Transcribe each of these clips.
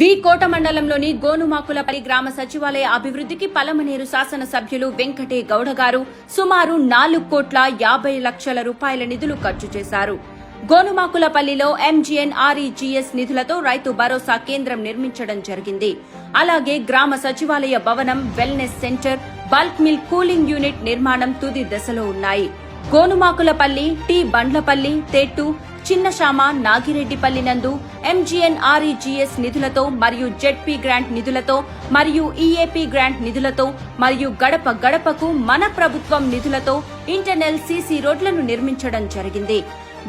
వి కోట మండలంలోని గోనుమాకులపల్లి గ్రామ సచివాలయ అభివృద్ధికి పలమనేరు శాసనసభ్యులు వెంకటే గౌడ గారు సుమారు నాలుగు కోట్ల యాభై లక్షల రూపాయల నిధులు ఖర్చు చేశారు. గోనుమాకులపల్లిలో ఎంజీఎన్ ఆర్ఈజీఎస్ నిధులతో రైతు భరోసా కేంద్రం నిర్మించడం జరిగింది. అలాగే గ్రామ సచివాలయ భవనం wellness centre bulk milk cooling unit నిర్మాణం తుది దశలో ఉన్నాయి. గోనుమాకులపల్లి టి బండ్లపల్లి తేట్టు చిన్నశామ నాగిరెడ్డిపల్లి నందు ఎంజీఎన్ ఆర్ఈజీఎస్ నిధులతో మరియు జెడ్పీ గ్రాంట్ నిధులతో మరియు ఈఏపీ గ్రాంట్ నిధులతో మరియు గడప గడపకు మన ప్రభుత్వం నిధులతో ఇంటర్నల్ సీసీ రోడ్లను నిర్మించడం జరిగింది.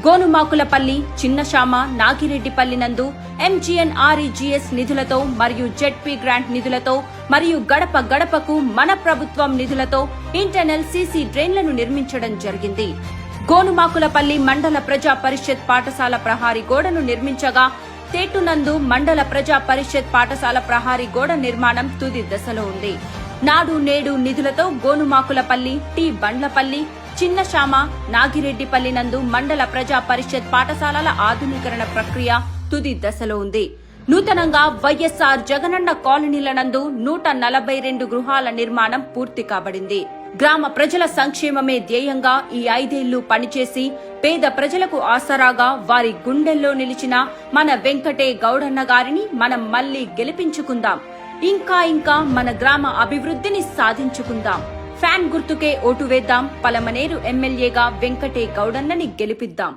గోనుమాకులపల్లి చిన్నశామ నాగిరెడ్డిపల్లి నందు ఎంజీఎన్ ఆర్ఈజీఎస్ నిధులతో మరియు జెడ్పీ గ్రాంట్ నిధులతో మరియు గడప గడపకు మన ప్రభుత్వం నిధులతో ఇంటర్నల్ సీసీ డ్రైన్లను నిర్మించడం జరిగింది. గోనుమాకులపల్లి మండల ప్రజా పరిషత్ పాఠశాల ప్రహారీ గోడను నిర్మించగా తేటునందు మండల ప్రజా పరిషత్ పాఠశాల ప్రహారీ గోడ నిర్మాణం తుది దశలో ఉంది. నాడు నేడు నిధులతో గోనుమాకులపల్లి టి. బండ్లపల్లి చిన్నశామ నాగిరెడ్డిపల్లి నందు మండల ప్రజా పరిషత్ పాఠశాలల ఆధునీకరణ ప్రక్రియ తుది దశలో ఉంది. నూతనంగా వైఎస్ఆర్ జగనన్న కాలనీల నందు నూట నలభై రెండు గృహాల నిర్మాణం పూర్తి కాబడింది. గ్రామ ప్రజల సంక్షేమమే ధ్యేయంగా ఈ ఐదేళ్ళు పనిచేసి పేద ప్రజలకు ఆసరాగా వారి గుండెల్లో నిలిచిన మన వెంకటే గౌడన్న గారిని మనం మళ్ళీ గెలిపించుకుందాం. ఇంకా ఇంకా మన గ్రామ అభివృద్ధిని సాధించుకుందాం. ఫ్యాన్ గుర్తుకే ఓటు వేద్దాం. పలమనేరు ఎమ్మెల్యేగా వెంకటే గౌడన్నని గెలిపిద్దాం.